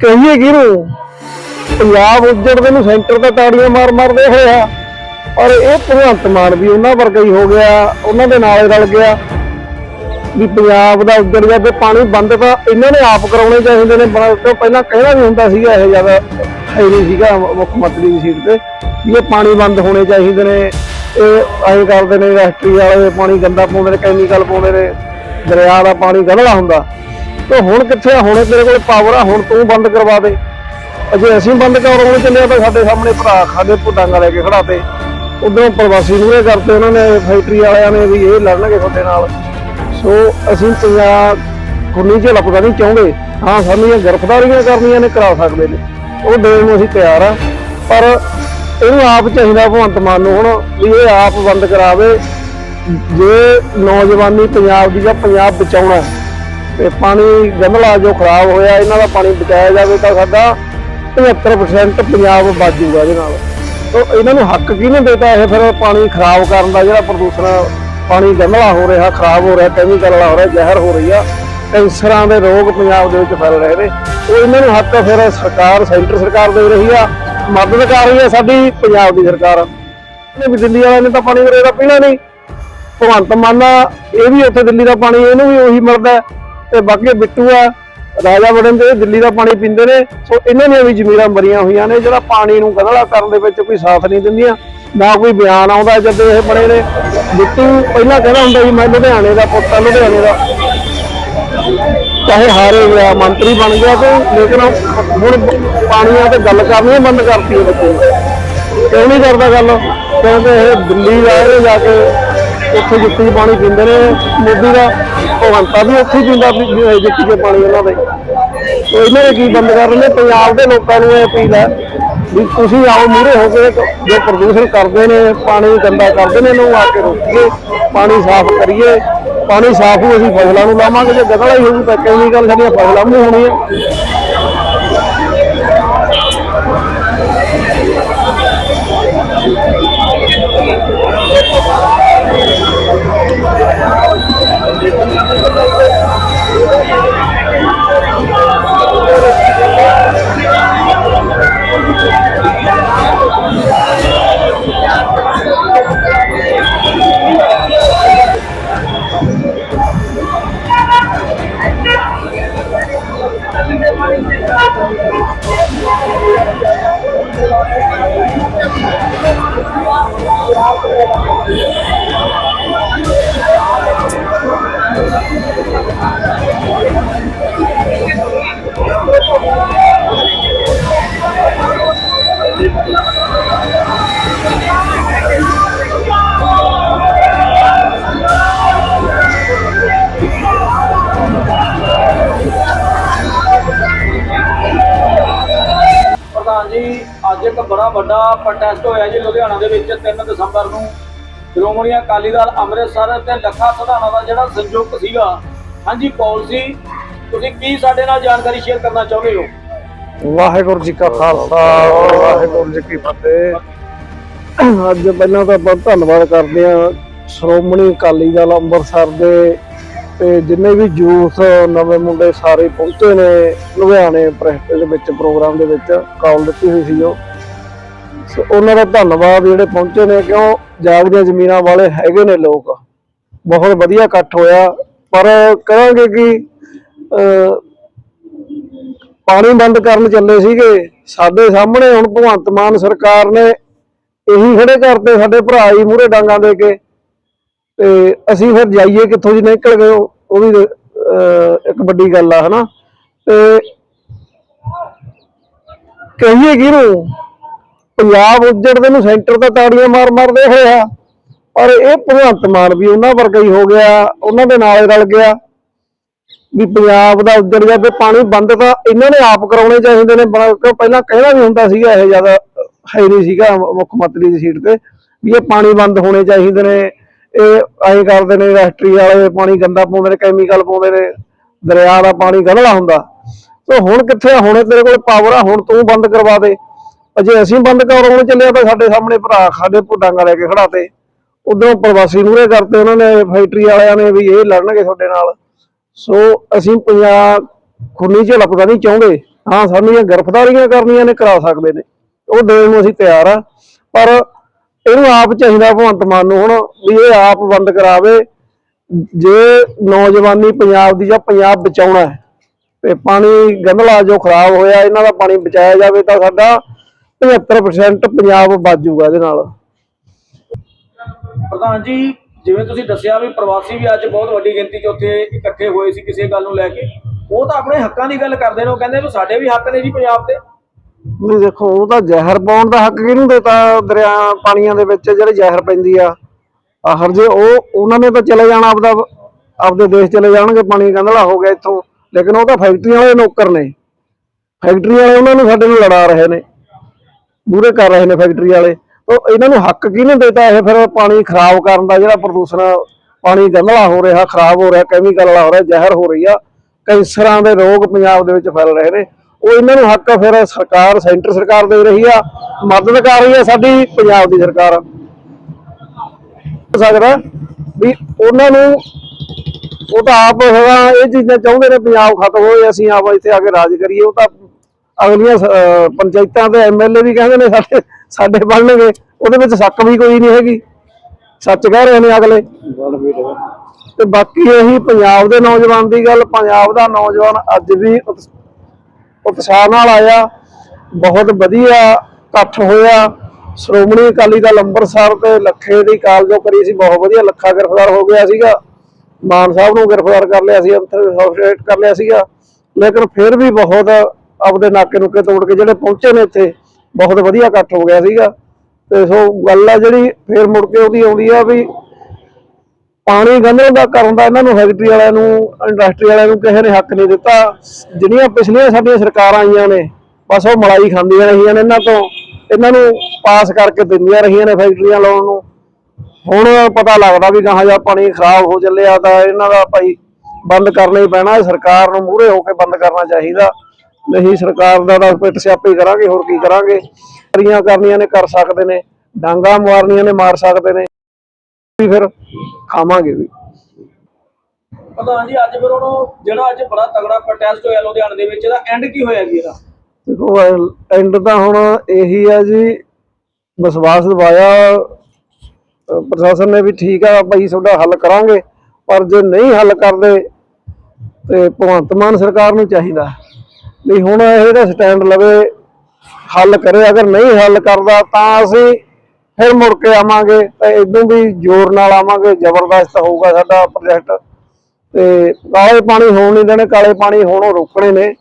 ਕਹੀਏ ਕਿਹਨੂੰ? ਪੰਜਾਬ ਉੱਜੜਦੇ ਨੂੰ ਸੈਂਟਰ ਤੇ ਤਾੜੀਆਂ ਮਾਰ ਮਾਰਦੇ ਹੋਇਆ ਔਰ ਇਹ ਭਗਵੰਤ ਮਾਨ ਵੀ ਉਹਨਾਂ ਵਰਗਾ ਹੀ ਹੋ ਗਿਆ, ਉਹਨਾਂ ਦੇ ਨਾਲ ਰਲ ਗਿਆ। ਵੀ ਪੰਜਾਬ ਦਾ ਉੱਜੜ ਗਿਆ ਤੇ ਪਾਣੀ ਬੰਦ ਤਾਂ ਇਹਨਾਂ ਨੇ ਆਪ ਕਰਾਉਣੇ ਚਾਹੀਦੇ ਨੇ ਤੋਂ ਪਹਿਲਾਂ ਕਹਿਣਾ ਵੀ ਹੁੰਦਾ ਸੀਗਾ ਇਹ ਜ਼ਿਆਦਾ ਹੈ ਸੀਗਾ ਮੁੱਖ ਮੰਤਰੀ ਦੀ ਸੀਟ ਤੇ ਇਹ ਪਾਣੀ ਬੰਦ ਹੋਣੇ ਚਾਹੀਦੇ ਨੇ। ਇਹ ਐਂ ਕਰਦੇ ਨੇ ਰੈਸਟਰੀ ਵਾਲੇ, ਪਾਣੀ ਗੰਦਾ ਪਾਉਂਦੇ ਨੇ ਕੈਮੀਕਲ ਪਾਉਂਦੇ ਨੇ। ਦਰਿਆ ਦਾ ਪਾਣੀ ਗੰਧਲਾ ਹੁੰਦਾ। ਤੇ ਹੁਣ ਕਿੱਥੇ ਆ? ਹੁਣੇ ਤੇਰੇ ਕੋਲ ਪਾਵਰ ਆ, ਹੁਣ ਤੂੰ ਬੰਦ ਕਰਵਾ ਦੇ। ਅਜੇ ਅਸੀਂ ਬੰਦ ਕਰਾਉਣ ਚੱਲਿਆ ਤਾਂ ਸਾਡੇ ਸਾਹਮਣੇ ਭਰਾ ਖਾਦੇ ਪੁੱਡਾਂਗਾ ਲੈ ਕੇ ਖੜਾਤੇ ਤੇ। ਪ੍ਰਵਾਸੀ ਨੂਰੇ ਕਰਤੇ, ਉਹਨਾਂ ਨੇ ਫੈਕਟਰੀ ਵਾਲਿਆਂ ਨੇ ਵੀ ਇਹ ਲੜਨਗੇ ਤੁਹਾਡੇ ਨਾਲ। ਸੋ ਅਸੀਂ ਪੰਜਾਬ ਖੁੱਲੀ ਝੋਲਾ ਪਤਾ ਨਹੀਂ ਚਾਹੁੰਦੇ ਹਾਂ ਸਾਨੂੰ ਇਹ ਗ੍ਰਿਫਤਾਰੀਆਂ ਕਰਨੀਆਂ ਨੇ, ਕਰਾ ਸਕਦੇ ਨੇ। ਉਹ ਦੇਣ ਨੂੰ ਅਸੀਂ ਤਿਆਰ ਆ। ਪਰ ਇਹਨੂੰ ਆਪ ਚਾਹੀਦਾ ਭਗਵੰਤ ਮਾਨ ਨੂੰ ਹੁਣ ਵੀ ਇਹ ਆਪ ਬੰਦ ਕਰਾਵੇ। ਜੇ ਨੌਜਵਾਨੀ ਪੰਜਾਬ ਦੀ ਜਾਂ ਪੰਜਾਬ ਬਚਾਉਣਾ ਤੇ ਪਾਣੀ ਗੰਧਲਾ ਜੋ ਖਰਾਬ ਹੋਇਆ, ਇਹਨਾਂ ਦਾ ਪਾਣੀ ਬਚਾਇਆ ਜਾਵੇ ਤਾਂ ਸਾਡਾ 75% ਪੰਜਾਬ ਬਚ ਜੂਗਾ ਇਹਦੇ ਨਾਲ। ਤੋ ਇਹਨਾਂ ਨੂੰ ਹੱਕ ਕਿਹਨੇ ਦਿੱਤਾ ਇਹ ਫਿਰ ਪਾਣੀ ਖਰਾਬ ਕਰਨ ਦਾ? ਜਿਹੜਾ ਪ੍ਰਦੂਸ਼ਣ ਪਾਣੀ ਗੰਧਲਾ ਹੋ ਰਿਹਾ, ਖਰਾਬ ਹੋ ਰਿਹਾ ਕੈਮੀਕਲ ਵਾਲਾ ਹੋ ਰਿਹਾ, ਜ਼ਹਿਰ ਹੋ ਰਹੀ ਆ, ਕੈਂਸਰਾਂ ਦੇ ਰੋਗ ਪੰਜਾਬ ਦੇ ਵਿੱਚ ਫੈਲ ਰਹੇ ਨੇ। ਉਹ ਇਹਨਾਂ ਨੂੰ ਹੱਕ ਫਿਰ ਸਰਕਾਰ, ਸੈਂਟਰ ਸਰਕਾਰ ਦੇ ਰਹੀ ਆ, ਮਦਦ ਕਰ ਰਹੀ ਆ ਸਾਡੀ ਪੰਜਾਬ ਦੀ ਸਰਕਾਰ। ਇਹਨੇ ਵੀ ਦਿੱਲੀ ਵਾਲਿਆਂ ਨੇ ਤਾਂ ਪਾਣੀ ਵਰੇਦਾ ਪੀਣਾ ਨਹੀਂ। ਭਗਵੰਤ ਮਾਨ ਇਹ ਵੀ ਉੱਥੇ ਦਿੱਲੀ ਦਾ ਪਾਣੀ, ਇਹਨੂੰ ਵੀ ਉਹੀ ਮਿਲਦਾ। ਤੇ ਬਾਕੀ ਬਿੱਟੂ ਆ, ਰਾਜਾ ਵੜਨ ਦੇ, ਦਿੱਲੀ ਦਾ ਪਾਣੀ ਪੀਂਦੇ ਨੇ, ਸੋ ਇਹਨਾਂ ਦੀਆਂ ਵੀ ਜ਼ਮੀਰਾਂ ਮਰੀਆਂ ਹੋਈਆਂ ਨੇ, ਜਿਹੜਾ ਪਾਣੀ ਨੂੰ ਗਧਲਾ ਕਰਨ ਦੇ ਵਿੱਚ ਕੋਈ ਸਾਥ ਨਹੀਂ ਦਿੰਦੀਆਂ, ਨਾ ਕੋਈ ਬਿਆਨ ਆਉਂਦਾ ਜਦੋਂ ਇਹ ਬਣੇ ਨੇ। ਬਿੱਟੂ ਪਹਿਲਾਂ ਕਹਿੰਦਾ ਹੁੰਦਾ ਸੀ, ਮੈਂ ਲੁਧਿਆਣੇ ਦਾ ਪੁੱਤ ਆ, ਲੁਧਿਆਣੇ ਦਾ। ਚਾਹੇ ਹਾਰੇ ਗਿਆ ਮੰਤਰੀ ਬਣ ਗਿਆ ਤੇ, ਲੇਕਿਨ ਹੁਣ ਪਾਣੀਆਂ ਤੇ ਗੱਲ ਕਰਨੀ ਬੰਦ ਕਰਤੀ ਹੈ ਬੱਚੇ। ਨੇ ਕਿਉਂ ਨਹੀਂ ਕਰਦਾ ਗੱਲ? ਕਿਉਂਕਿ ਇਹ ਦਿੱਲੀ ਵਾਲੇ ਜਾ ਕੇ ਉੱਥੇ ਜੁੱਤੀ ਪਾਣੀ ਪੀਂਦੇ ਨੇ, ਮੋਦੀ ਦਾ। ਭਗਵੰਤਾ ਵੀ ਉੱਥੇ ਹੀ ਪੀਂਦਾ ਵੀ- ਵੀ ਪਾਣੀ ਉਹਨਾਂ ਦੇ। ਤੋ ਇਹਨਾਂ ਨੇ ਕੀ ਬੰਦ ਕਰ ਰਹੇ ਨੇ ਪੰਜਾਬ ਦੇ ਲੋਕਾਂ ਨੂੰ ਇਹ ਅਪੀਲ ਹੈ ਵੀ ਤੁਸੀਂ ਆਓ ਮੂਹਰੇ ਹੋ ਕੇ, ਜੋ ਪ੍ਰਦੂਸ਼ਣ ਕਰਦੇ ਨੇ, ਪਾਣੀ ਗੰਦਾ ਕਰਦੇ ਨੇ ਇਹਨੂੰ ਆ ਕੇ ਰੋਕੀਏ, ਪਾਣੀ ਸਾਫ਼ ਕਰੀਏ। ਪਾਣੀ ਸਾਫ਼ ਹੋ ਅਸੀਂ ਫਸਲਾਂ ਨੂੰ ਲਾਵਾਂਗੇ, ਜੇ ਗਦਲਾ ਹੀ ਹੋਊ ਤਾਂ ਕੈਮੀਕਲ ਸਾਡੀਆਂ ਫਸਲਾਂ ਨੂੰ ਹੋਣੀਆਂ। Oh, ਇੱਕ ਬੜਾ ਵੱਡਾ ਪ੍ਰੋਟੈਸਟ ਹੋਇਆ ਜੀ ਲੁਧਿਆਣਾ ਦੇ ਵਿੱਚ 3 ਦਸੰਬਰ ਨੂੰ। ਸ਼੍ਰੋਮਣੀ ਅਕਾਲੀ ਦਲ ਅੰਮ੍ਰਿਤਸਰ ਤੇ ਲੱਖਾ ਸਧਾਣਾ ਦਾ ਜਿਹੜਾ ਸੰਯੁਕਤ ਸੀਗਾ। ਹਾਂਜੀ ਪਾਲਿਸੀ ਤੁਸੀਂ ਕੀ ਸਾਡੇ ਨਾਲ ਜਾਣਕਾਰੀ ਸ਼ੇਅਰ ਕਰਨਾ ਚਾਹੁੰਦੇ ਹੋ? ਵਾਹਿਗੁਰੂ ਜੀ ਕਾ ਖਾਲਸਾ, ਵਾਹਿਗੁਰੂ ਜੀ ਕੀ ਫਤਿਹ। ਅੱਜ ਪਹਿਲਾਂ ਤਾਂ ਬਹੁਤ ਧੰਨਵਾਦ ਕਰਦੇ ਹਾਂ ਸ਼੍ਰੋਮਣੀ ਅਕਾਲੀ ਦਲ ਅੰਮ੍ਰਿਤਸਰ ਦੇ ਤੇ ਜਿੰਨੇ ਵੀ ਯੂਥ ਨਵੇਂ ਮੁੰਡੇ ਸਾਰੇ ਪਹੁੰਚੇ ਨੇ, ਲੁਧਿਆਣੇ ਪ੍ਰੈਸ ਦੇ ਵਿੱਚ, ਪ੍ਰੋਗਰਾਮ ਦੇ ਵਿੱਚ, ਕਾਲ ਦਿੱਤੀ ਹੋਈ ਸੀ ਉਹ ਸੋ ਉਹਨਾਂ ਦਾ ਧੰਨਵਾਦ ਜਿਹੜੇ ਪਹੁੰਚੇ ਨੇ ਕਿਉਂ ਜਾਗਦੀਆਂ ਜ਼ਮੀਨਾਂ ਵਾਲੇ ਹੈਗੇ ਨੇ ਲੋਕ। ਬਹੁਤ ਵਧੀਆ ਇਕੱਠ ਹੋਇਆ। ਪਰ ਕਹਾਂਗੇ ਕਿ? ਪਾਣੀ ਬੰਦ ਕਰਨ ਚੱਲੇ ਸੀਗੇ। ਸਾਡੇ ਸਾਹਮਣੇ ਹੁਣ ਭਗਵੰਤ ਮਾਨ ਸਰਕਾਰ ਨੇ ਇਹੀ ਖੜੇ ਕਰਤੇ ਸਾਡੇ ਭਰਾ ਹੀ ਮੂਰੇ ਡਾਂਗਾ ਦੇ ਕੇ। ਤੇ ਅਸੀਂ ਫਿਰ ਜਾਈਏ ਕਿੱਥੋਂ ਜੀ ਨਿਕਲ ਗਏ ਉਹ ਉਹ ਵੀ ਅਹ, ਇੱਕ ਵੱਡੀ ਗੱਲ ਆ ਹਨਾ। ਤੇ ਕਹੀਏ ਕਿਹਨੂੰ? ਪੰਜਾਬ ਉੱਜੜਦੇ ਨੂੰ ਸੈਂਟਰ ਤੇ ਤਾੜੀਆਂ ਮਾਰ ਮਾਰਦੇ ਹੋਇਆ ਔਰ ਇਹ ਭਗਵੰਤ ਮਾਨ ਵੀ ਉਹਨਾਂ ਵਰਗਾ ਹੀ ਹੋ ਗਿਆ, ਉਹਨਾਂ ਦੇ ਨਾਲ ਰਲ ਗਿਆ। ਵੀ ਪੰਜਾਬ ਦਾ ਉੱਜੜ ਗਿਆ ਤੇ ਪਾਣੀ ਬੰਦ ਤਾਂ ਇਹਨਾਂ ਨੇ ਆਪ ਕਰਾਉਣੇ ਚਾਹੀਦੇ ਨੇ ਪਹਿਲਾਂ ਕਹਿਣਾ ਵੀ ਹੁੰਦਾ ਸੀਗਾ, ਇਹ ਜ਼ਿਆਦਾ ਹੈ ਨਹੀਂ ਸੀਗਾ ਮੁੱਖ ਮੰਤਰੀ ਦੀ ਸੀਟ ਤੇ, ਵੀ ਇਹ ਪਾਣੀ ਬੰਦ ਹੋਣੇ ਚਾਹੀਦੇ ਨੇ, ਇਹ ਐਂ ਕਰਦੇ ਨੇ ਰੈਸਟਰੀ ਵਾਲੇ, ਪਾਣੀ ਗੰਦਾ ਪਾਉਂਦੇ ਨੇ ਕੈਮੀਕਲ ਪਾਉਂਦੇ ਨੇ, ਦਰਿਆ ਦਾ ਪਾਣੀ ਗੰਧਲਾ ਹੁੰਦਾ। ਸੋ ਹੁਣ ਕਿੱਥੇ ਹੁਣੇ ਤੇਰੇ ਕੋਲ ਪਾਵਰ ਆ, ਹੁਣ ਤੂੰ ਬੰਦ ਕਰਵਾ ਦੇ। ਅਜੇ ਅਸੀਂ ਬੰਦ ਕਰਾਉਣ ਚੱਲਿਆ ਤਾਂ ਸਾਡੇ ਸਾਹਮਣੇ ਭਰਾ ਖਾਦੇ ਪੁੱਡਾਂਗਾ ਲੈ ਕੇ ਖੜਾ ਉਦੋਂ ਪ੍ਰਵਾਸੀ ਨੂਰੇ ਕਰਤੇ ਉਹਨਾਂ ਨੇ, ਫੈਕਟਰੀ ਵਾਲਿਆਂ ਨੇ ਵੀ ਇਹ ਲੜਨਗੇ ਤੁਹਾਡੇ ਨਾਲ। ਸੋ ਅਸੀਂ ਪੰਜਾਬ ਖੁੰਨੀ ਝੋਲਾ ਨਹੀਂ ਚਾਹੁੰਦੇ। ਹਾਂ ਸਾਡੀਆਂ ਗ੍ਰਿਫਤਾਰੀਆਂ ਕਰਨੀਆਂ ਨੇ, ਕਰਾ ਸਕਦੇ ਨੇ। ਉਹ ਦੇਣ ਨੂੰ ਅਸੀਂ ਤਿਆਰ ਆ। ਪਰ ਇਹਨੂੰ ਆਪ ਚਾਹੀਦਾ ਭਗਵੰਤ ਮਾਨ ਨੂੰ ਹੁਣ ਵੀ ਇਹ ਆਪ ਬੰਦ ਕਰਾਵੇ। ਜੇ ਨੌਜਵਾਨੀ ਪੰਜਾਬ ਦੀ ਜਾਂ ਪੰਜਾਬ ਬਚਾਉਣਾ ਹੈ, ਤੇ ਪਾਣੀ ਗੰਧਲਾ ਜੋ ਖਰਾਬ ਹੋਇਆ, ਇਹਨਾਂ ਦਾ ਪਾਣੀ ਬਚਾਇਆ ਜਾਵੇ ਤਾਂ ਸਾਡਾ 75% ਪੰਜਾਬ ਬਚ ਜਾਊਗਾ ਇਹਦੇ ਨਾਲ। ਪ੍ਰਧਾਨ ਜੀ ਜਿਵੇਂ ਤੁਸੀਂ ਦੱਸਿਆ ਵੀ ਪ੍ਰਵਾਸੀ ਵੀ ਅੱਜ ਬਹੁਤ ਵੱਡੀ ਗਿਣਤੀ 'ਚ ਉੱਥੇ ਇਕੱਠੇ ਹੋਏ ਸੀ ਕਿਸੇ ਗੱਲ ਨੂੰ ਲੈ ਕੇ। ਉਹ ਤਾਂ ਆਪਣੇ ਹੱਕਾਂ ਦੀ ਗੱਲ ਕਰਦੇ ਨੇ ਉਹ ਕਹਿੰਦੇ ਵੀ ਸਾਡੇ ਵੀ ਹੱਕ ਨੇ ਜੀ ਪੰਜਾਬ ਤੇ ਨਹੀਂ ਦੇਖੋ ਉਹ ਤਾਂ ਜ਼ਹਿਰ ਪਾਉਣ ਦਾ ਹੱਕ ਕਿਹਨੂੰ ਦਿੱਤਾ? ਦਰਿਆ ਪਾਣੀਆਂ ਦੇ ਵਿੱਚ ਜਿਹੜੇ ਜ਼ਹਿਰ ਪੈਂਦੀ ਆ। ਆਖਰ ਜੇ ਉਹ ਉਹਨਾਂ ਨੇ ਤਾਂ ਚਲੇ ਜਾਣਾ ਆਪਦਾ ਆਪਦੇ ਦੇਸ਼ ਚਲੇ ਜਾਣਗੇ ਪਾਣੀ ਗੰਧਲਾ ਹੋ ਗਿਆ ਇੱਥੋਂ। ਲੇਕਿਨ ਉਹ ਤਾਂ ਫੈਕਟਰੀਆਂ ਵਾਲੇ ਨੌਕਰ ਨੇ। ਫੈਕਟਰੀ ਵਾਲੇ ਉਹਨਾਂ ਨੂੰ ਸਾਡੇ ਨੂੰ ਲੜਾ ਰਹੇ ਨੇ। ਮੂਹਰੇ ਕਰ ਰਹੇ ਨੇ ਫੈਕਟਰੀ ਵਾਲੇ। ਤਾਂ ਇਹਨਾਂ ਨੂੰ ਹੱਕ ਕਿਹਨੇ ਦਿੱਤਾ ਇਹ ਫਿਰ ਪਾਣੀ ਖਰਾਬ ਕਰਨ ਦਾ ਜਿਹੜਾ ਪ੍ਰਦੂਸ਼ਣ ਪਾਣੀ ਗੰਧਲਾ ਹੋ ਰਿਹਾ, ਖਰਾਬ ਹੋ ਰਿਹਾ ਕੈਮੀਕਲ ਵਾਲਾ ਹੋ ਰਿਹਾ, ਜ਼ਹਿਰ ਹੋ ਰਹੀ ਆ। ਕੈਂਸਰਾਂ ਦੇ ਰੋਗ ਪੰਜਾਬ ਦੇ ਵਿੱਚ ਫੈਲ ਰਹੇ ਨੇ। ਉਹ ਇਹਨਾਂ ਨੂੰ ਹੱਕ ਫਿਰ ਸਰਕਾਰ, ਸੈਂਟਰ ਸਰਕਾਰ ਦੇ ਰਹੀ ਆ, ਮਦਦ ਕਰ ਰਹੀ ਆ ਸਾਡੀ ਪੰਜਾਬ ਦੀ ਸਰਕਾਰ। ਸਕਦਾ ਵੀ ਉਹਨਾਂ ਨੂੰ, ਉਹ ਤਾਂ ਆਪ ਹੈਗਾ, ਇਹ ਚੀਜ਼ਾਂ ਚਾਹੁੰਦੇ ਨੇ, ਪੰਜਾਬ ਖਤਮ ਹੋਏ, ਅਸੀਂ ਆਪ ਇੱਥੇ ਆ ਕੇ ਰਾਜ ਕਰੀਏ, ਉਹ ਤਾਂ ਅਗਲੀਆਂ ਪੰਚਾਇਤਾਂ ਦੇ ਐਮਐਲਏ ਵੀ ਕਹਿੰਦੇ ਨੇ ਸਾਡੇ ਸਾਡੇ ਬਣਨਗੇ, ਉਹਦੇ ਵਿੱਚ ਸ਼ੱਕ ਵੀ ਕੋਈ ਨਹੀਂ ਹੈਗੀ। ਸੱਚ ਕਹਿ ਰਹੇ ਨੇ ਅਗਲੇ। ਤੇ ਬਾਕੀ ਇਹੀ ਪੰਜਾਬ ਦੇ ਨੌਜਵਾਨ ਦੀ ਗੱਲ, ਪੰਜਾਬ ਦਾ ਨੌਜਵਾਨ ਅੱਜ ਵੀ ਉਤਸ਼ਾਹ ਨਾਲ ਆਇਆ। ਬਹੁਤ ਵਧੀਆ ਇਕੱਠ ਹੋਇਆ। ਸ਼੍ਰੋਮਣੀ ਅਕਾਲੀ ਦਲ ਅੰਮ੍ਰਿਤਸਰ ਤੇ ਲੱਖੇ ਦੀ ਕਾਲ ਜੋ ਕਰੀ ਸੀ, ਬਹੁਤ ਵਧੀਆ ਲੱਖਾ ਗ੍ਰਿਫਤਾਰ ਹੋ ਗਿਆ ਸੀਗਾ। ਮਾਨ ਸਾਹਿਬ ਨੂੰ ਗ੍ਰਿਫਤਾਰ ਕਰ ਲਿਆ ਸੀ, ਅੰਤਰ ਹੌਸਟੇਟ ਕਰ ਲਿਆ ਸੀਗਾ। ਲੇਕਿਨ ਫਿਰ ਵੀ ਬਹੁਤ ਆਪਦੇ ਨਾਕੇ ਨੁਕੇ ਤੋੜ ਕੇ ਜਿਹੜੇ ਪਹੁੰਚੇ ਨੇ ਇੱਥੇ, ਬਹੁਤ ਵਧੀਆ ਇਕੱਠ ਹੋ ਗਿਆ ਸੀਗਾ। ਤੇ ਸੋ ਗੱਲ ਆ ਜਿਹੜੀ ਫਿਰ ਮੁੜ ਕੇ ਉਹਦੀ ਆਉਂਦੀ ਆ ਵੀ ਪਾਣੀ ਗੰਧਲੇ ਦਾ ਕਰਨ ਦਾ ਇਹਨਾਂ ਨੂੰ ਫੈਕਟਰੀ ਵਾਲਿਆਂ ਨੂੰ ਇੰਡਸਟਰੀ ਵਾਲਿਆਂ ਨੂੰ ਕਿਸੇ ਨੇ ਹੱਕ ਨਹੀਂ ਦਿੱਤਾ। ਜਿਹੜੀਆਂ ਪਿਛਲੀਆਂ ਸਾਡੀਆਂ ਸਰਕਾਰਾਂ ਆਈਆਂ ਨੇ, ਬਸ ਉਹ ਮਲਾਈ ਖਾਂਦੀਆਂ ਰਹੀਆਂ ਨੇ ਇਹਨਾਂ ਤੋਂ। ਇਹਨਾਂ ਨੂੰ ਪਾਸ ਕਰਕੇ ਦਿੰਦੀਆਂ ਰਹੀਆਂ ਨੇ ਫੈਕਟਰੀਆਂ ਲਾਉਣ ਨੂੰ। ਹੁਣ ਪਤਾ ਲੱਗਦਾ ਵੀ ਗਾਹਾਂ ਜਾ ਪਾਣੀ ਖਰਾਬ ਹੋ ਚੱਲਿਆ ਤਾਂ ਇਹਨਾਂ ਦਾ ਭਾਈ ਬੰਦ ਕਰਨਾ ਹੀ ਪੈਣਾ ਸਰਕਾਰ ਨੂੰ ਮੂਹਰੇ ਹੋ ਕੇ ਬੰਦ ਕਰਨਾ ਚਾਹੀਦਾ। ਨਹੀਂ ਸਰਕਾਰ ਦਾ ਤਾਂ ਪਿੱਟ ਸਿਆਪੇ ਕਰਾਂਗੇ ਹੋਰ ਕੀ ਕਰਾਂਗੇ? ਕਰੀਆਂ ਕਰਨੀਆਂ ਨੇ ਕਰ ਸਕਦੇ ਨੇ ਡਾਂਗਾ ਮਾਰਨੀਆਂ ਨੇ ਮਾਰ ਸਕਦੇ ਨੇ। ਵੀ ਫਿਰ ਖਾਵਾਂਗੇ ਵੀ। ਪ੍ਰਧਾਨ ਜੀ ਅੱਜ ਫਿਰ ਉਹਨੂੰ ਜਿਹੜਾ ਅੱਜ ਬੜਾ ਤਗੜਾ ਪ੍ਰੋਟੈਸਟ ਹੋਇਆ ਲੁਧਿਆਣੇ ਦੇ ਵਿੱਚ ਇਹਦਾ ਐਂਡ ਕੀ ਹੋਇਆ ਜੀ ਇਹਦਾ? ਦੇਖੋ ਐਂਡ ਤਾਂ ਹੁਣ ਇਹੀ ਆ ਜੀ ਵਿਸ਼ਵਾਸ ਦਿਵਾਇਆ। ਪ੍ਰਸ਼ਾਸਨ ਨੇ ਵੀ ਠੀਕ ਆ ਭਾਈ ਤੁਹਾਡਾ ਹੱਲ ਕਰਾਂਗੇ ਪਰ ਜੇ ਨਹੀਂ ਹੱਲ ਕਰਦੇ ਤੇ ਭਗਵੰਤ ਮਾਨ ਸਰਕਾਰ ਨੂੰ ਚਾਹੀਦਾ। ਵੀ ਹੁਣ ਇਹਦਾ ਸਟੈਂਡ ਲਵੇ, ਹੱਲ ਕਰੇ, ਅਗਰ ਨਹੀਂ ਹੱਲ ਕਰਦਾ ਤਾਂ ਅਸੀਂ ਫਿਰ ਮੁੜ ਕੇ ਆਵਾਂਗੇ ਤਾਂ ਇਦੋਂ ਵੀ ਜ਼ੋਰ ਨਾਲ ਆਵਾਂਗੇ, ਜ਼ਬਰਦਸਤ ਹੋਊਗਾ ਸਾਡਾ ਪ੍ਰੋਜੈਕਟ ਤੇ ਕਾਲੇ ਪਾਣੀ ਹੋਣ ਨਹੀਂ ਦੇਣੇ, ਕਾਲੇ ਪਾਣੀ ਹੋਣੋਂ ਰੋਕਣੇ ਨੇ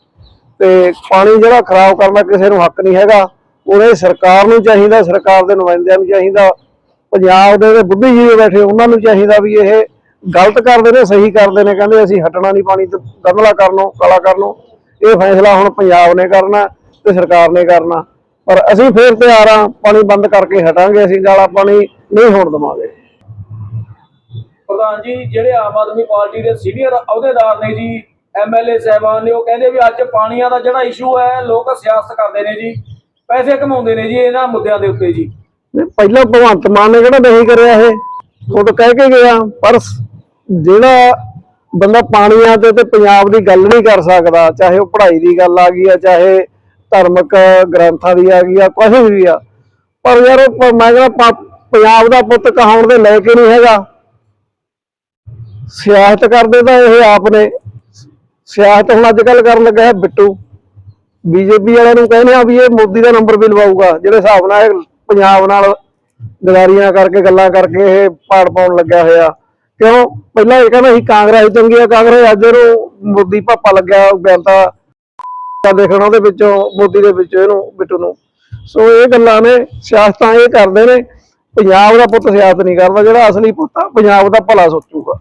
ਤੇ ਪਾਣੀ ਜਿਹੜਾ ਖਰਾਬ ਕਰਨਾ ਕਿਸੇ ਨੂੰ ਹੱਕ ਨਹੀਂ ਹੈਗਾ। ਉਹਦੇ ਸਰਕਾਰ ਨੂੰ ਚਾਹੀਦਾ, ਸਰਕਾਰ ਦੇ ਨੁਮਾਇੰਦਿਆਂ ਨੂੰ ਚਾਹੀਦਾ, ਪੰਜਾਬ ਦੇ ਜਿਹੜੇ ਬੁੱਧੀਜੀਵੀ ਬੈਠੇ, ਉਹਨਾਂ ਨੂੰ ਚਾਹੀਦਾ ਵੀ ਇਹ ਗਲਤ ਕਰਦੇ ਨੇ, ਸਹੀ ਕਰਦੇ ਨੇ, ਕਹਿੰਦੇ ਅਸੀਂ ਹਟਣਾ ਨਹੀਂ ਪਾਣੀ ਤੋਂ ਗੰਦਲਾ ਕਰਨੋਂ, ਕਾਲਾ ਕਰਨੋਂ। ਇਹ ਫੈਸਲਾ ਹੁਣ ਪੰਜਾਬ ਨੇ ਕਰਨਾ ਤੇ ਸਰਕਾਰ ਨੇ ਕਰਨਾ। ਪਰ ਅਸੀਂ ਫੇਰ ਤਿਆਰ ਆ ਪਾਣੀ ਬੰਦ ਕਰਕੇ ਹਟਾਂਗੇ ਅਸੀਂ ਗਾਲਾ ਪਾਣੀ ਨਹੀਂ ਹੋਣ ਦੇਵਾਂਗੇ। ਪ੍ਰਧਾਨ ਜੀ ਜਿਹੜੇ ਆਮ ਆਦਮੀ ਪਾਰਟੀ ਦੇ ਸੀਨੀਅਰ ਅਹੁਦੇਦਾਰ ਨੇ ਜੀ ਐਮਐਲਏ ਸਹਿਬਾਨ ਨੇ ਉਹ ਕਹਿੰਦੇ ਵੀ ਅੱਜ ਪਾਣੀਆਂ ਦਾ ਜਿਹੜਾ ਇਸ਼ੂ ਹੈ ਲੋਕ ਸਿਆਸਤ ਕਰਦੇ ਨੇ ਜੀ ਪੈਸੇ ਕਮਾਉਂਦੇ ਨੇ ਜੀ ਇਹਨਾਂ ਮੁੱਦਿਆਂ ਦੇ ਉੱਤੇ ਜੀ। ਪਹਿਲਾਂ ਭਗਵੰਤ ਮਾਨ ਨੇ ਕਿਹੜਾ ਨਹੀਂ ਕਰਿਆ ਇਹ? ਖੁਦ ਕਹਿ ਕੇ ਗਿਆ ਪਰ ਜਿਹੜਾ ਬੰਦਾ ਪਾਣੀਆਂ ਤੇ ਤੇ ਪੰਜਾਬ ਦੀ ਗੱਲ ਨਹੀਂ ਕਰ ਸਕਦਾ, ਚਾਹੇ ਉਹ ਪੜ੍ਹਾਈ ਦੀ ਗੱਲ ਆ ਗਈ ਆ, ਚਾਹੇ ਧਾਰਮਿਕ ਗ੍ਰੰਥਾਂ ਦੀ ਆ ਗਈ ਆ, ਕੁਛ ਵੀ ਆ। ਪਰ ਯਾਰ ਮੈਂ ਕਹਿੰਦਾ ਪੰਜਾਬ ਦਾ ਪੁੱਤ ਕਹਾਉਣ ਦੇ ਲੈ ਕੇ ਨਹੀਂ ਹੈਗਾ। ਸਿਆਸਤ ਕਰਦੇ ਤਾਂ ਇਹ ਆਪ ਨੇ। ਸਿਆਸਤ ਹੁਣ ਅੱਜ ਕੱਲ ਕਰਨ ਲੱਗਾ ਹੈ ਬਿੱਟੂ। ਬੀਜੇਪੀ ਵਾਲਿਆਂ ਨੂੰ ਕਹਿੰਦੇ ਆ ਵੀ ਇਹ ਮੋਦੀ ਦਾ ਨੰਬਰ ਵੀ ਲਵਾਊਗਾ, ਜਿਹੜੇ ਹਿਸਾਬ ਨਾਲ ਪੰਜਾਬ ਨਾਲ ਗਦਾਰੀਆਂ ਕਰਕੇ, ਗੱਲਾਂ ਕਰਕੇ ਇਹ ਪਾੜ ਪਾਉਣ ਲੱਗਿਆ ਹੋਇਆ। ਕਿਉਂ? ਪਹਿਲਾਂ ਇਹ ਕਹਿੰਦਾ ਸੀ ਕਾਂਗਰਸ ਚੰਗੀ ਆ ਕਾਂਗਰਸ ਅੱਜ ਇਹਨੂੰ ਮੋਦੀ ਪਾਪਾ ਲੱਗਿਆ ਬੈਂਤਾ ਤਾਂ ਦੇਖਣਾ ਉਹਦੇ ਵਿੱਚੋਂ ਮੋਦੀ ਦੇ ਵਿੱਚੋਂ ਇਹਨੂੰ ਬਿੱਟੂ ਨੂੰ। ਸੋ ਇਹ ਗੱਲਾਂ ਨੇ ਸਿਆਸਤਾਂ ਇਹ ਕਰਦੇ ਨੇ ਪੰਜਾਬ ਦਾ ਪੁੱਤ ਸਿਆਸਤ ਨਹੀਂ ਕਰਦਾ ਜਿਹੜਾ ਅਸਲੀ ਪੁੱਤ ਆ ਪੰਜਾਬ ਦਾ ਭਲਾ ਸੋਚੂਗਾ।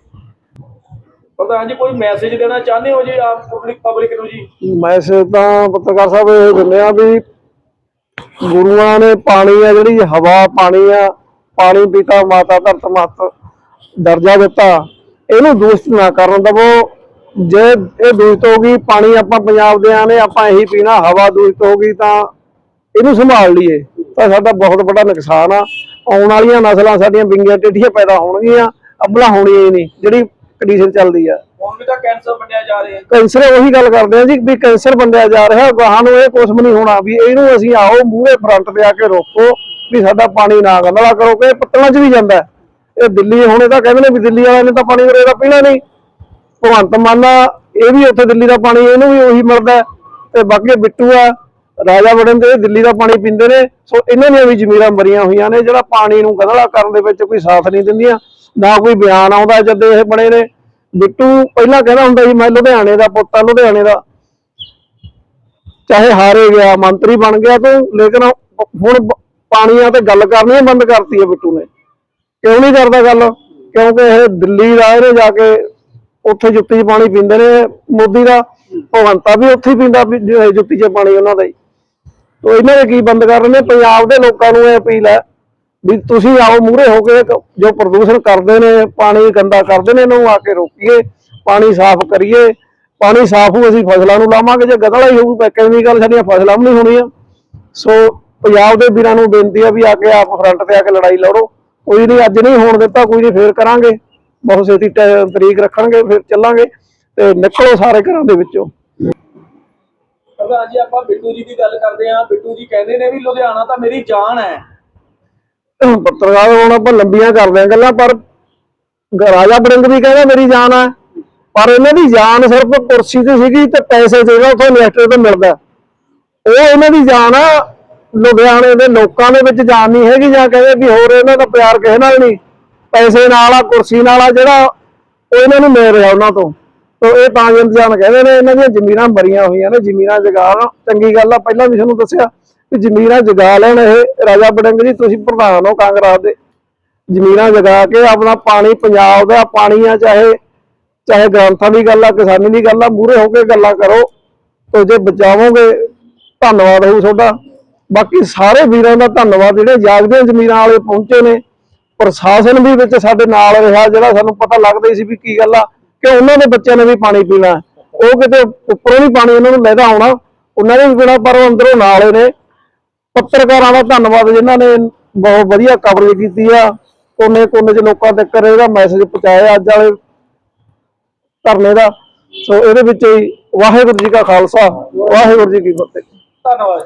ਪ੍ਰਧਾਨ ਜੀ ਕੋਈ ਮੈਸੇਜ ਦੇਣਾ ਚਾਹੁੰਦੇ ਹੋ ਜੀ ਆਮ ਪਬਲਿਕ ਪਬਲਿਕ ਨੂੰ ਜੀ? ਮੈਸੇਜ ਤਾਂ ਪੱਤਰਕਾਰ ਸਾਹਿਬ ਇਹ ਦਿੰਦੇ ਆ ਵੀ ਗੁਰੂਆਂ ਨੇ ਪਾਣੀ ਆ ਜਿਹੜੀ ਹਵਾ ਪਾਣੀ ਆ ਪਾਣੀ ਪਿਤਾ ਮਾਤਾ ਧਰਤ ਮਤ ਦਰਜਾ ਦਿੱਤਾ। ਇਹਨੂੰ ਦੂਸ਼ਿਤ ਨਾ ਕਰਨ ਦਵੋ। ਜੇ ਇਹ ਦੂਸ਼ਿਤ ਹੋ ਗਈ ਪਾਣੀ ਆਪਾਂ ਪੰਜਾਬ ਦੇ ਨੇ ਆਪਾਂ ਇਹੀ ਪੀਣਾ ਹਵਾ ਦੂਸ਼ਿਤ ਹੋ ਗਈ ਤਾਂ ਇਹਨੂੰ ਸੰਭਾਲ ਲਈਏ। ਤਾਂ ਸਾਡਾ ਬਹੁਤ ਵੱਡਾ ਨੁਕਸਾਨ ਆ। ਆਉਣ ਵਾਲੀਆਂ ਨਸਲਾਂ ਸਾਡੀਆਂ ਬਿੰਗੀਆਂ ਟੇਢੀਆਂ ਪੈਦਾ ਹੋਣਗੀਆਂ ਅਬਲਾ ਹੋਣੀਆਂ ਹੀ ਨਹੀਂ ਜਿਹੜੀ ਕੰਡੀਸ਼ਨ ਚੱਲਦੀ ਆ। ਹੁਣ ਵੀ ਤਾਂ ਕੈਂਸਰ ਵੰਡਿਆ ਜਾ ਰਿਹਾ। ਕੈਂਸਰ ਉਹੀ ਗੱਲ ਕਰਦੇ ਆ ਜੀ ਵੀ ਕੈਂਸਰ ਬੰਦਿਆ ਜਾ ਰਿਹਾ ਗਾਹਾਂ ਨੂੰ ਇਹ ਕੁਛ ਵੀ ਨਹੀਂ ਹੋਣਾ ਵੀ ਇਹਨੂੰ ਅਸੀਂ ਆਓ ਮੂਹਰੇ ਫਰੰਟ ਤੇ ਆ ਕੇ ਰੋਕੋ ਵੀ ਸਾਡਾ ਪਾਣੀ ਨਾ ਗੰਦਲਾ ਕਰੋ ਕਿ ਪੱਤਲਾਂ 'ਚ ਵੀ ਜਾਂਦਾ। ਇਹ ਦਿੱਲੀ ਹੁਣ ਇਹ ਤਾਂ ਕਹਿੰਦੇ ਨੇ ਵੀ ਦਿੱਲੀ ਵਾਲਿਆਂ ਨੇ ਤਾਂ ਪਾਣੀ ਉਰੇ ਪੀਣਾ ਨਹੀਂ। ਭਗਵੰਤ ਮਾਨਾ ਇਹ ਵੀ ਉੱਥੇ ਦਿੱਲੀ ਦਾ ਪਾਣੀ, ਇਹਨੂੰ ਵੀ ਉਹੀ ਮਿਲਦਾ ਤੇ ਬਾਕੀ ਬਿੱਟੂ ਆ, ਰਾਜਾ ਵੜਨ ਦੇ ਦਿੱਲੀ ਦਾ ਪਾਣੀ ਪੀਂਦੇ ਨੇ। ਸੋ ਇਹਨਾਂ ਦੀਆਂ ਵੀ ਜ਼ਮੀਰਾਂ ਮਰੀਆਂ ਹੋਈਆਂ ਨੇ, ਜਿਹੜਾ ਪਾਣੀ ਨੂੰ ਗੰਦਲਾ ਕਰਨ ਦੇ ਵਿੱਚ ਕੋਈ ਸਾਥ ਨਹੀਂ ਦਿੰਦੀਆਂ, ਨਾ ਕੋਈ ਬਿਆਨ ਆਉਂਦਾ ਜਦ ਇਹ ਬਣੇ ਨੇ। ਬਿੱਟੂ ਪਹਿਲਾਂ ਕਹਿੰਦਾ ਹੁੰਦਾ ਸੀ, ਮੈਂ ਲੁਧਿਆਣੇ ਦਾ ਪੁੱਤ ਆ, ਲੁਧਿਆਣੇ ਦਾ। ਚਾਹੇ ਹਾਰੇ ਗਿਆ, ਮੰਤਰੀ ਬਣ ਗਿਆ ਤੂੰ, ਲੇਕਿਨ ਹੁਣ ਪਾਣੀਆਂ ਤੇ ਗੱਲ ਕਰਨੀ ਬੰਦ ਕਰਤੀ ਹੈ ਬਿੱਟੂ ਨੇ। ਕਿਉਂ ਨਹੀਂ ਕਰਦਾ ਗੱਲ? ਕਿਉਂਕਿ ਇਹ ਦਿੱਲੀ ਦਾ ਇਹਨੇ ਜਾ ਕੇ ਉੱਥੇ ਜੁੱਤੀ 'ਚ ਪਾਣੀ ਪੀਂਦੇ ਨੇ, ਮੋਦੀ ਦਾ। ਭਗਵੰਤਾ ਵੀ ਉੱਥੇ ਹੀ ਪੀਂਦਾ ਜੁੱਤੀ 'ਚ ਪਾਣੀ ਉਹਨਾਂ ਦਾ ਹੀ। ਤੋ ਇਹਨਾਂ ਦੇ ਕੀ ਬੰਦ ਕਰ ਰਹੇ ਨੇ? ਪੰਜਾਬ ਦੇ ਲੋਕਾਂ ਨੂੰ ਇਹ ਅਪੀਲ ਹੈ ਵੀ ਤੁਸੀਂ ਆਓ ਮੂਹਰੇ ਹੋ ਕੇ, ਜੋ ਪ੍ਰਦੂਸ਼ਣ ਕਰਦੇ ਨੇ, ਪਾਣੀ ਗੰਦਾ ਕਰਦੇ ਨੇ, ਇਹਨਾਂ ਨੂੰ ਆ ਕੇ ਰੋਕੀਏ, ਪਾਣੀ ਸਾਫ਼ ਕਰੀਏ। ਪਾਣੀ ਸਾਫ਼ ਹੋ ਅਸੀਂ ਫਸਲਾਂ ਨੂੰ ਲਾਵਾਂਗੇ, ਜੇ ਗਦਲਾ ਹੀ ਹੋਊ ਤਾਂ ਕਿਵੇਂ ਗੱਲ, ਸਾਡੀਆਂ ਫਸਲਾਂ ਵੀ ਨਹੀਂ ਹੋਣੀਆਂ। ਸੋ ਪੰਜਾਬ ਦੇ ਵੀਰਾਂ ਨੂੰ ਬੇਨਤੀ ਆ ਵੀ ਆ ਕੇ ਆਪ ਫਰੰਟ ਤੇ ਆ ਕੇ ਲੜਾਈ ਲੜੋ। ਕੋਈ ਨਹੀਂ ਅੱਜ ਨਹੀਂ ਹੋਣ ਦਿੱਤਾ ਕੋਈ ਨਹੀਂ ਫੇਰ ਕਰਾਂਗੇ। ਬਹੁਤ ਛੇਤੀ ਤਰੀਕ ਰੱਖਣਗੇ ਫਿਰ ਚੱਲਾਂਗੇ ਤੇ ਨਿਕਲੋ ਸਾਰੇ ਘਰਾਂ ਦੇ ਵਿੱਚੋਂ। ਪ੍ਰਧਾਨ ਜੀ ਆਪਾਂ ਬਿੱਟੂ ਜੀ ਦੀ ਗੱਲ ਕਰਦੇ ਹਾਂ। ਬਿੱਟੂ ਜੀ ਕਹਿੰਦੇ ਨੇ ਵੀ ਲੁਧਿਆਣਾ ਤਾਂ ਮੇਰੀ ਜਾਨ ਹੈ। ਪੱਤਰਕਾਰ ਹੁਣ ਆਪਾਂ ਲੰਬੀਆਂ ਕਰਦੇ ਆ ਗੱਲਾਂ ਪਰ ਰਾਜਾ ਬੜਿੰਗ ਵੀ ਕਹਿੰਦਾ ਮੇਰੀ ਜਾਨ ਆ ਪਰ ਇਹਨਾਂ ਦੀ ਜਾਨ ਸਿਰਫ ਕੁਰਸੀ ਤੇ ਸੀਗੀ ਤੇ ਪੈਸੇ ਜਿਹੜਾ ਉਥੋਂ ਇਨਵੈਸਟਰ ਤੋਂ ਮਿਲਦਾ। ਉਹ ਇਹਨਾਂ ਦੀ ਜਾਨ ਆ ਲੁਧਿਆਣੇ ਦੇ ਲੋਕਾਂ ਦੇ ਵਿੱਚ ਜਾਨ ਨਹੀਂ ਹੈਗੀ ਜਾਂ ਕਹਿੰਦੇ ਵੀ ਹੋਰ ਇਹਨਾਂ ਦਾ ਪਿਆਰ ਕਿਸੇ ਨਾਲ ਨਹੀਂ। ਪੈਸੇ ਨਾਲ ਆ, ਕੁਰਸੀ ਨਾਲ ਆ, ਜਿਹੜਾ ਉਹ ਇਹਨਾਂ ਨੂੰ ਮਿਲ ਰਿਹਾ ਉਹਨਾਂ ਤੋਂ। ਤੋ ਇਹ ਤਾਂ ਇੰਤਜ਼ਾਮ ਕਹਿੰਦੇ ਨੇ, ਇਹਨਾਂ ਦੀਆਂ ਜ਼ਮੀਨਾਂ ਬਰੀਆਂ ਹੋਈਆਂ ਨੇ, ਜ਼ਮੀਨਾਂ ਜਗਾ ਚੰਗੀ ਗੱਲ ਆ, ਪਹਿਲਾਂ ਵੀ ਤੁਹਾਨੂੰ ਦੱਸਿਆ ਕਿ ਜ਼ਮੀਨਾਂ ਜਗਾ ਲੈਣ ਇਹ ਰਾਜਾ ਬੜਿੰਗ ਜੀ, ਤੁਸੀਂ ਪ੍ਰਧਾਨ ਹੋ ਕਾਂਗਰਸ ਦੇ। ਜ਼ਮੀਨਾਂ ਜਗਾ ਕੇ ਆਪਣਾ ਪਾਣੀ ਪੰਜਾਬ ਦਾ ਪਾਣੀ ਆ, ਚਾਹੇ ਚਾਹੇ ਗ੍ਰੰਥਾਂ ਦੀ ਗੱਲ ਆ, ਕਿਸਾਨੀ ਦੀ ਗੱਲ ਆ ਮੂਰੇ ਹੋ ਕੇ ਗੱਲਾਂ ਕਰੋ। ਤੇ ਜੇ ਬਚਾਵੋਗੇ, ਧੰਨਵਾਦ ਹੋਊ ਤੁਹਾਡਾ। ਬਾਕੀ ਸਾਰੇ ਵੀਰਾਂ ਦਾ ਧੰਨਵਾਦ, ਜਿਹੜੇ ਜਾਗਦੀਆਂ ਜ਼ਮੀਰਾਂ ਵਾਲੇ ਪਹੁੰਚੇ ਨੇ, ਪ੍ਰਸ਼ਾਸਨ ਵੀ ਵਿੱਚ ਸਾਡੇ ਨਾਲ ਰਿਹਾ, ਜਿਹੜਾ ਸਾਨੂੰ ਪਤਾ ਲੱਗਦਾ ਸੀ ਵੀ ਕੀ ਗੱਲ ਆ, ਕਿ ਉਹਨਾਂ ਦੇ ਬੱਚਿਆਂ ਨੇ ਵੀ ਪਾਣੀ ਪੀਣਾ। ਉਹ ਕਿਤੇ ਉੱਪਰੋਂ ਨਹੀਂ ਪਾਣੀ ਉਹਨਾਂ ਨੂੰ ਲੈਦਾ ਆਉਣਾ, ਉਹਨਾਂ ਨੇ ਵੀ ਪੀਣਾ ਪਰ ਉਹ ਅੰਦਰੋਂ ਨਾਲ ਨੇ। ਪੱਤਰਕਾਰਾਂ ਦਾ ਧੰਨਵਾਦ, ਜਿਨ੍ਹਾਂ ਨੇ ਬਹੁਤ ਵਧੀਆ ਕਵਰੇਜ ਕੀਤੀ ਆ। ਕੋਨੇ ਕੋਨੇ ਚ ਲੋਕਾਂ ਤੱਕ ਇਹਦਾ ਮੈਸੇਜ ਪਹੁੰਚਾਇਆ ਅੱਜ ਵਾਲੇ ਧਰਨੇ ਦਾ। ਸੋ ਇਹਦੇ ਵਿੱਚ ਹੀ ਵਾਹਿਗੁਰੂ ਜੀ ਕਾ ਖਾਲਸਾ, ਵਾਹਿਗੁਰੂ ਜੀ ਕੀ ਫਤਿਹ। ਧੰਨਵਾਦ।